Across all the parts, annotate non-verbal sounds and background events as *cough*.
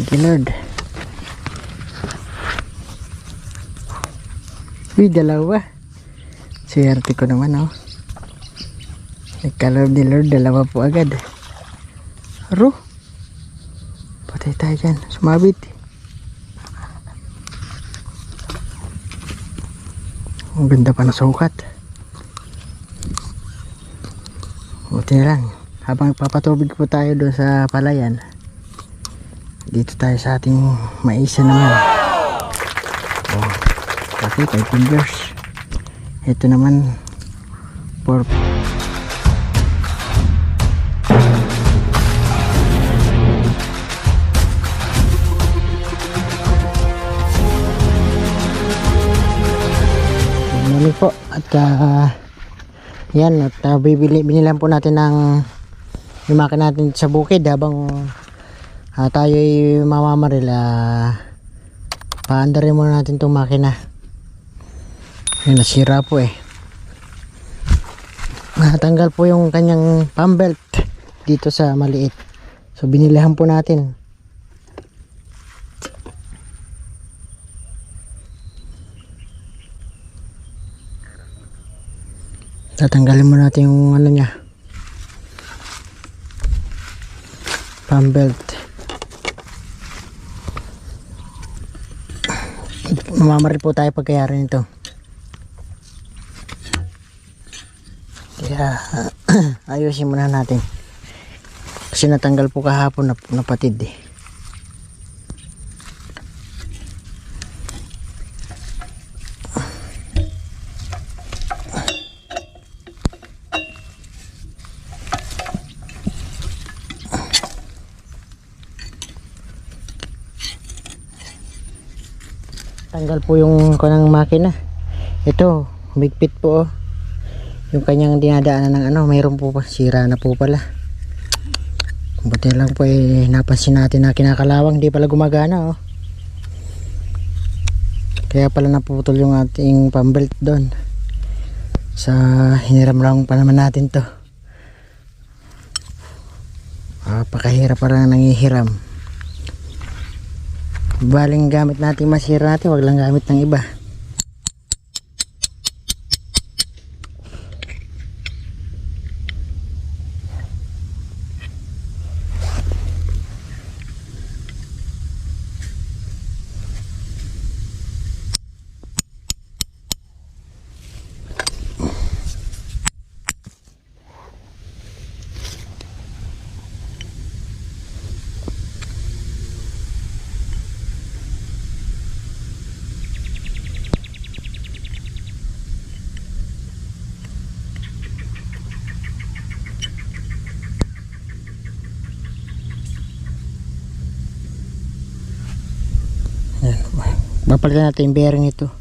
Thank you, Lord. Uy, dalawa. Swerte ko naman, oh. Nagka-Lord ni Lord, dalawa po agad. Aro. Patay tayo dyan. Sumabit. Ang ganda pa na sukat. Buti na lang. Habang papatubig po tayo doon sa palayan. Dito tayo sa ating maisa naman. Oh, okay, 5 fingers. Ito naman, 4 Morning po at ah, yan at ah, bibili binilan po natin ng yung natin sa bukid habang ah, tayo ay mamamaril ah, paandarin muna natin itong makina. Yun nasira po eh. Natanggal po yung kanyang pump belt dito sa maliit. So binilihan po natin. Tatanggalin mo natin yung ano niya. Pump belt mamamaril po tayo pagkayari nito. Kaya *clears throat* ayusin muna natin. Kasi natanggal po kahapon na napatid eh tanggal po yung kanang makina. Ito bigpit po oh. yung kanyang dinadaanan ng ano mayroon po pa sira na po pala. Buti lang po eh napansin natin na kinakalawang di pala gumagana oh. Kaya pala naputol yung ating pambelt doon. Sa hiniram lang pa naman natin to. Ah, pakahirap parang nangihiram baling gamit natin masira natin wag lang gamit ng iba Yan. Papalitan natin yung bearing ito.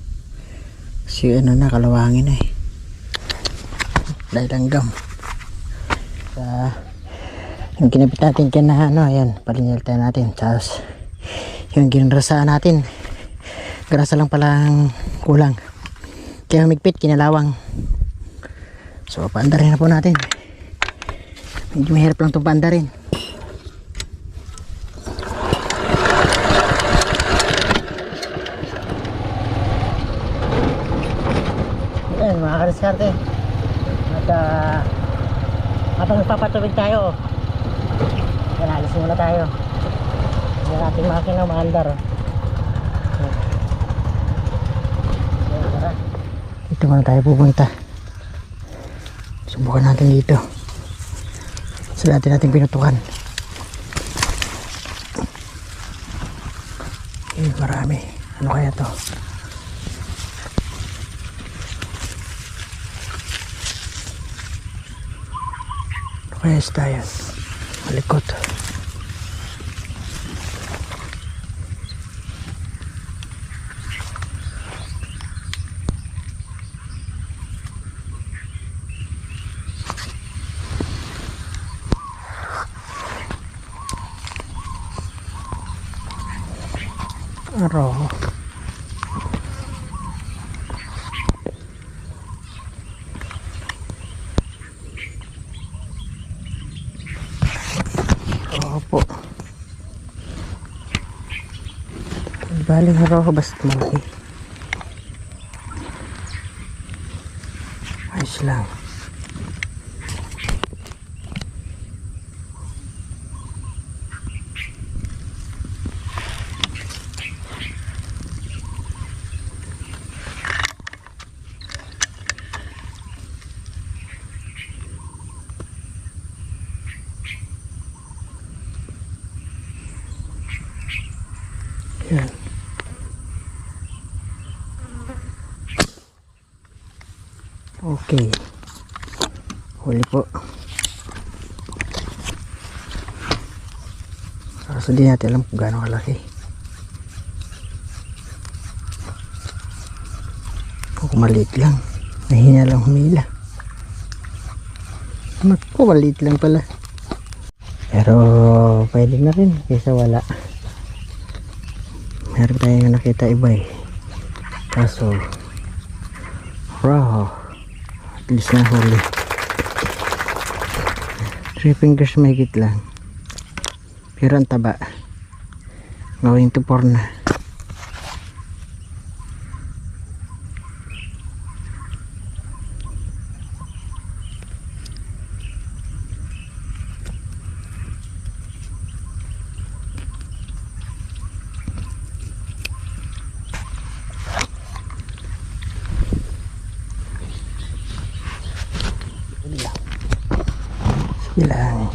Kasi ano na, kalawangin na eh. Dahil langgam. Sa, yung kinapit natin dyan na ano, ayan, palinilitan natin. Tapos, yung ginrasaan natin, grasa lang pala ang kulang. Kaya humigpit, kinalawang. So, paandarin na po natin. Medyo mahirap lang itong paandarin. Ayan, mga kariskarte. At uh, habang nagpapatubig tayo, yan, alis muna tayo. Yan ating makina maandar. oh. Yan, tara. Dito muna tayo pupunta. Subukan natin dito. Sa dati natin pinutukan. Eh, marami. Ano kaya to? Kaya tayo. Malikot. Araw. Opo. baling haro ako basta malaki. Ayos lang. Yan. Okay. Huli po. Kaso di natin alam kung gaano kalaki. Kung maliit lang. Mahina lang humila. Naku, maliit lang pala. Pero pwede na rin kaysa wala. Meron tayong nakita iba eh. Kaso, raw. At least na huli. Three fingers may lang. Pero ang taba. Going to four na. Sige lang.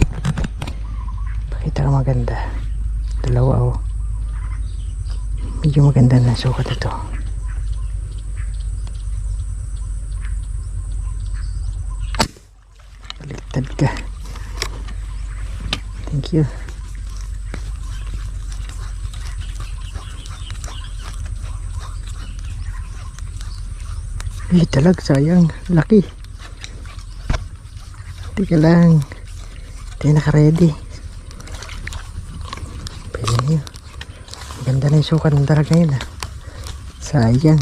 Pakita ka maganda. Dalawa oh. Medyo maganda na sukat ito. Baliktad ka. Thank you. Eh, talag, sayang. Laki. Teka lang. Hindi naka-ready. Pwede niyo. Na sukat ng dalag ngayon ah. Sayang.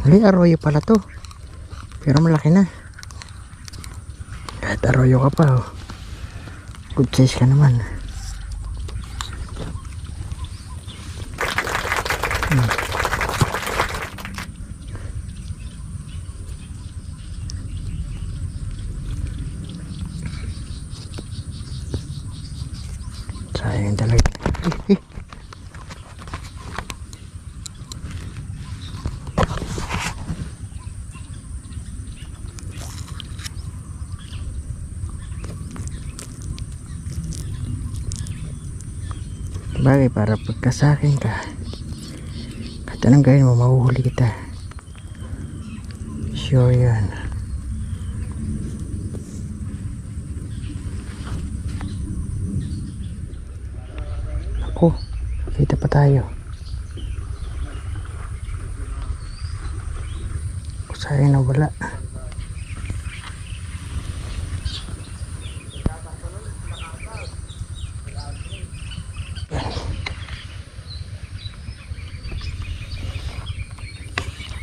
Hali, arroyo pala to. Pero malaki na. Kahit arroyo ka pa oh. Good size ka naman. Hmm. Sayang talaga. Eh, eh. Bagay para pagkasakin ka. Kahit anong gawin mo, mahuhuli kita. Sure yan. Ako, kita pa tayo. Sayang na wala.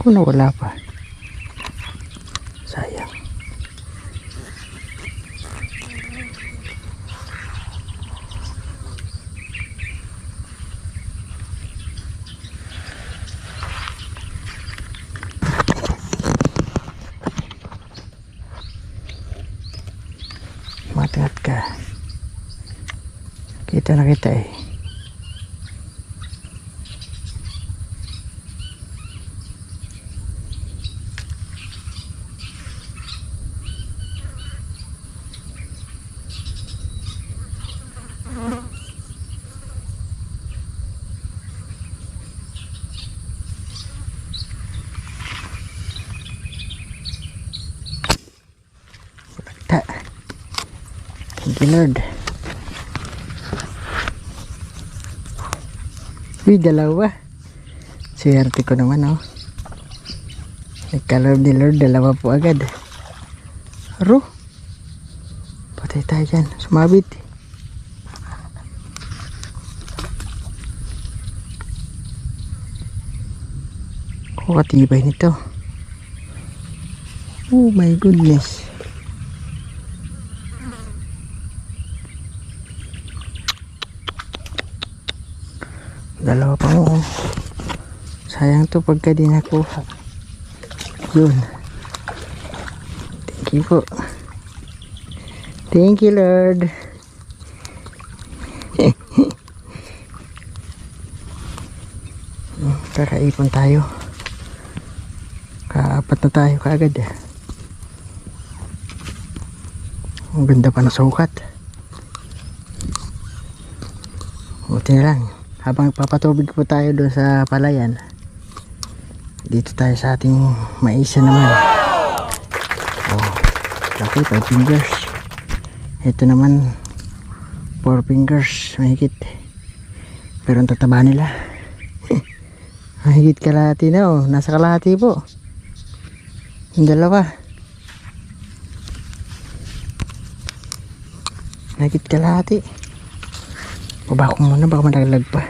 Na wala pa. Sayang. Matingat ka. Kita na kita eh. Lord. Uy, dalawa. Swerte ko naman oh. Nagka-love ni Lord, dalawa po agad. Aro. Patay tayo dyan. Sumabit. Kukatibay nito. Oh my goodness. Dalawa pa mo. Sayang to pagka di nakuha. Yun. Thank you po. Thank you Lord. *laughs* Kakaipon tayo. Kaapat na tayo kaagad eh. Ang ganda pa na sukat. Buti na lang. Habang papatubig po tayo doon sa palayan. Dito tayo sa ating maisa naman. Oh, laki, 5 fingers. Ito naman, 4 fingers, mahigit. Pero ang tataba nila. *laughs* mahigit kalahati na oh, nasa kalahati po. Yung dalawa. Mahigit kalahati. Baba ko muna, baka malaglag pa.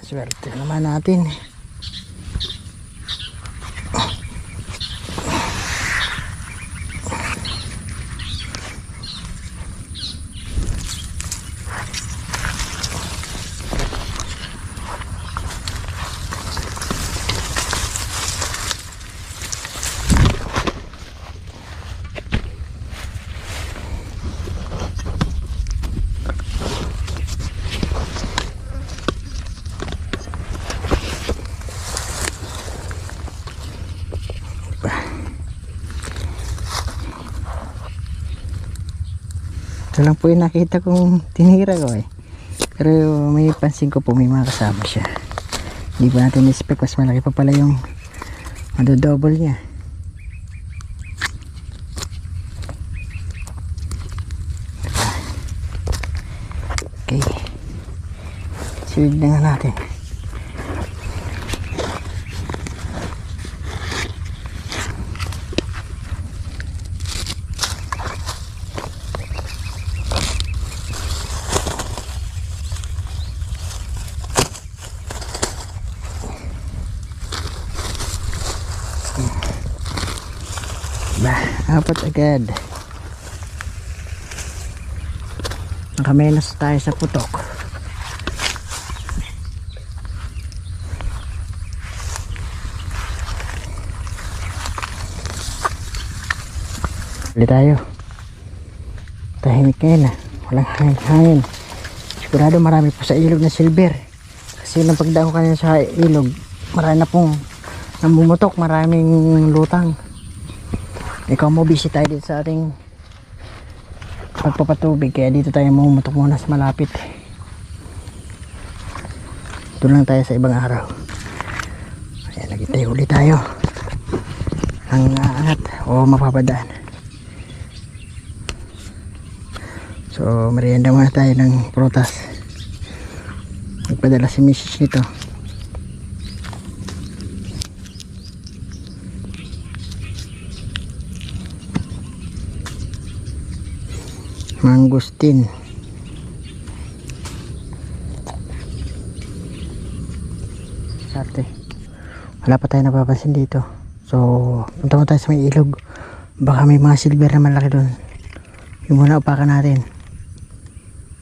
Swerte naman natin. Ito lang po yung nakita kong tinira ko eh. Pero may pansin ko po may mga kasama siya. Hindi pa natin expect mas malaki pa pala yung madodouble niya. Okay. Suwig na nga natin. Ba, apat agad. Nakamenos tayo sa putok. Ulit tayo. Tahimik ngayon ah. Walang hangin-hangin. Sigurado marami po sa ilog na silver. Kasi nang pagdaan ko kanina sa ilog, marami na pong namumutok, maraming lutang. Ikaw mo busy tayo dito sa ating pagpapatubig kaya dito tayo mumutok muna sa malapit. Doon lang tayo sa ibang araw. Ayan, lagi tayo ulit tayo. Ang aangat o mapapadaan. So, merienda muna tayo ng prutas. Nagpadala si Mrs. nito. Mangustin. Sarte. Wala pa tayo napapansin dito. So, punta mo tayo sa may ilog. Baka may mga silver na malaki doon. Yung muna upakan natin.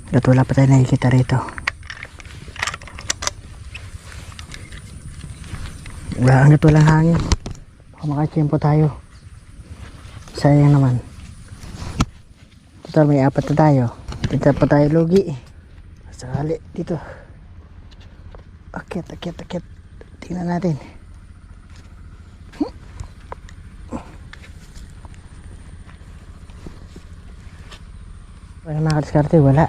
At wala pa tayo nakikita rito. Wala hanggat walang hangin. Baka makachempo tayo. Sayang naman. Total may apat na tayo. Dito pa tayo lugi. Sakali dito. Akit, akit, akit. Tingnan natin. Wala mga kadiskarte, wala.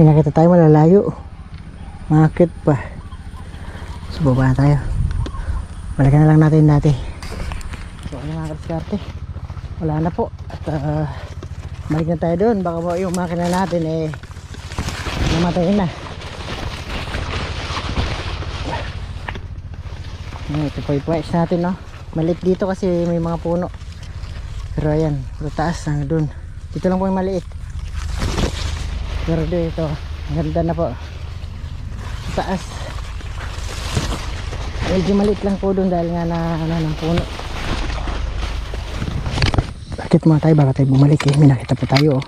May nakita tayo malalayo. Makakit pa. So baba tayo. Balikan na lang natin dati. So ano mga kadiskarte. Wala na po. At ah, balik na tayo doon. Baka mo yung makina natin eh namatay na. Ito po yung price natin no. Maliit dito kasi may mga puno. Pero ayan, pero taas na doon. Dito lang po yung maliit. Pero dito, ganda na po. Taas. Medyo maliit lang po doon dahil nga na ano, ng puno. Bakit mga tayo, baka tayo bumalik eh. May nakita po tayo oh.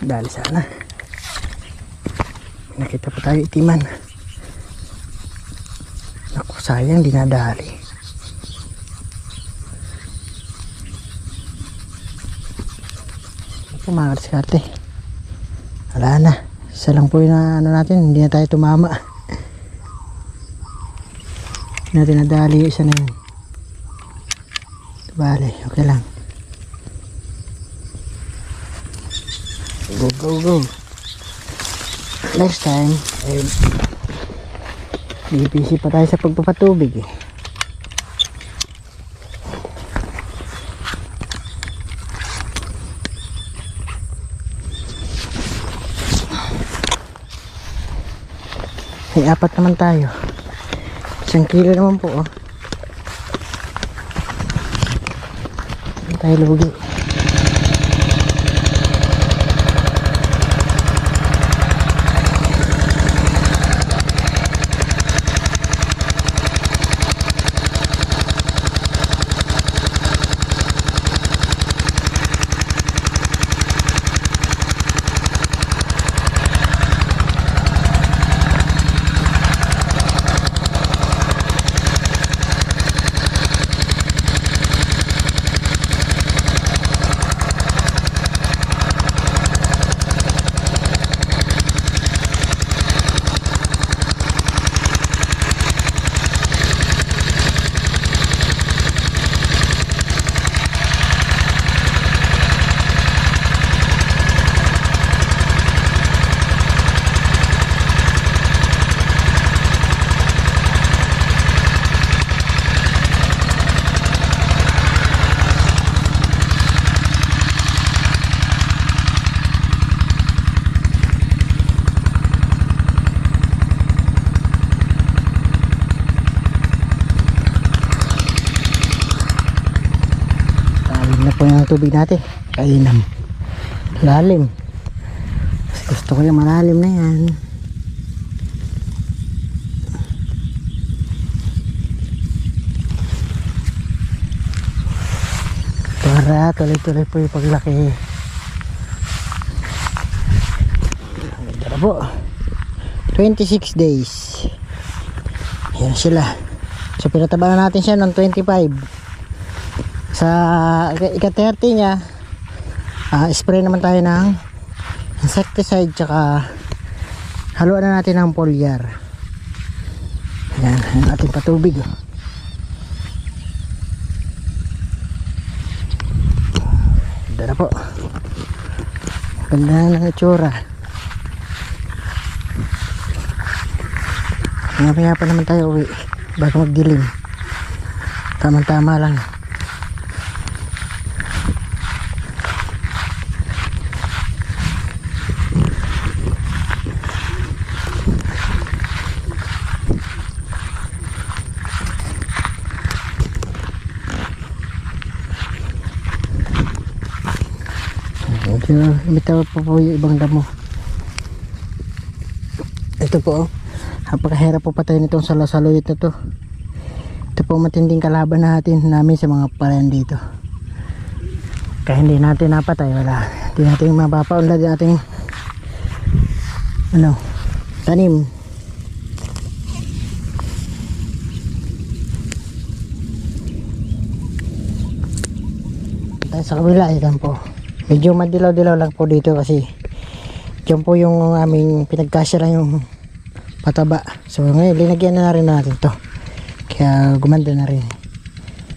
Dali sana. Nakita pa tayo itiman. Naku, sayang dinadali. Ito mga kadiskarte. Wala na. Isa lang po yung ano natin, hindi na tayo tumama. Hindi natin nadali yung isa na yun. Bale, okay lang. Go, go, go. Next time, eh, busy pa tayo sa pagpapatubig eh. May apat naman tayo. Isang naman po oh. Tayo lugi. Lalim na po yung tubig natin. Kainam. Lalim. Mas gusto ko yung malalim na yan. Para tuloy-tuloy po yung paglaki. Tara po. 26 days. Yan sila. So pinataba na natin siya ng 25 sa ika-30 niya ah, spray naman tayo ng insecticide tsaka haluan na natin ng foliar. Yan ang ating patubig. Oh. po. Ganda ng itsura. Mamaya pa naman tayo uwi bago magdilim. Tamang tama lang Medyo bitaw pa po yung ibang damo. Ito po oh. Napakahirap po patay nitong salasaluyot na to. Ito po matinding kalaban natin namin sa mga palayan dito. Kaya hindi natin napatay wala. Hindi natin mapapaunlad yung ating ano tanim. Tayo sa kabila, yan po. Medyo madilaw-dilaw lang po dito kasi dyan po yung aming pinagkasya lang yung pataba. So ngayon, linagyan na, rin natin to. Kaya gumanda na rin.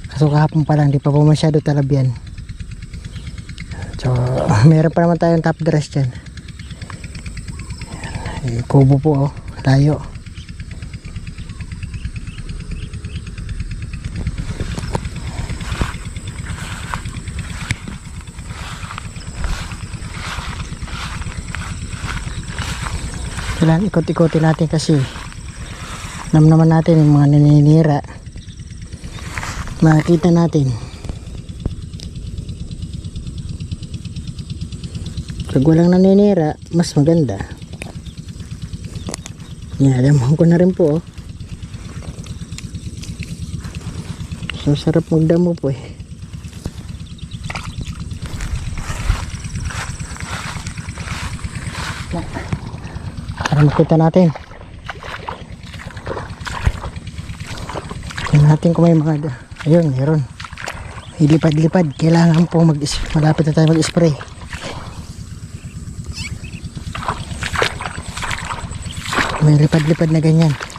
Kaso kahapon pa lang, di pa po masyado talabyan. So, *laughs* meron pa naman tayong top dress dyan. Ayan, eh, kubo po oh, layo. Kailangan ikot-ikotin natin kasi alam naman natin yung mga naninira. Makikita natin. Pag walang naninira mas maganda. Yan alam ko na rin po oh. so sarap magdamo po eh para makita natin. Tingnan natin kung may mga ayun meron. Ilipad-lipad kailangan po mag malapit na tayo mag-spray. May lipad-lipad na ganyan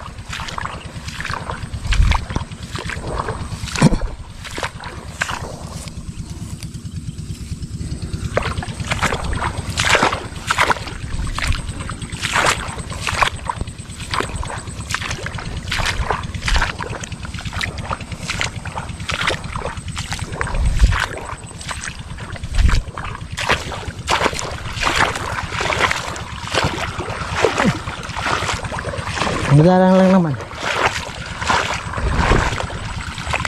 Magalang lang naman.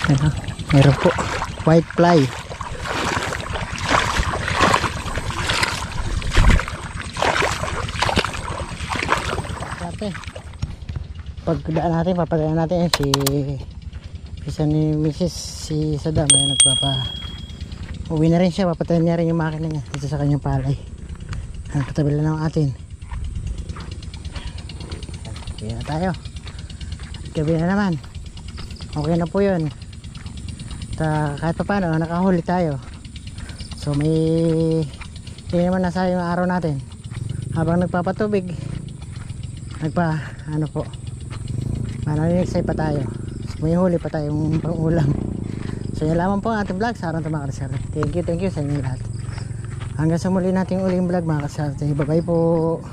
Ano? Meron po. White fly. Dati. Pag daan natin, papadaan natin yan si isa ni Mrs. si Sadam ay nagpapa uwi na rin siya papatayin niya rin yung makina niya dito sa kanyang palay ang katabi lang ng atin kaya na tayo. Gabi na naman. Okay na po yun. Ta, kahit pa paano, nakahuli tayo. So may hindi naman nasa yung araw natin. Habang nagpapatubig, nagpa, ano po, mananiliksay pa tayo. So, may huli pa tayong *laughs* pangulam. So yun lamang po ang ating vlog sa araw ng mga kasarte. Thank you, thank you sa inyo lahat. Hanggang sa muli nating uling vlog mga kasarte. Bye bye po.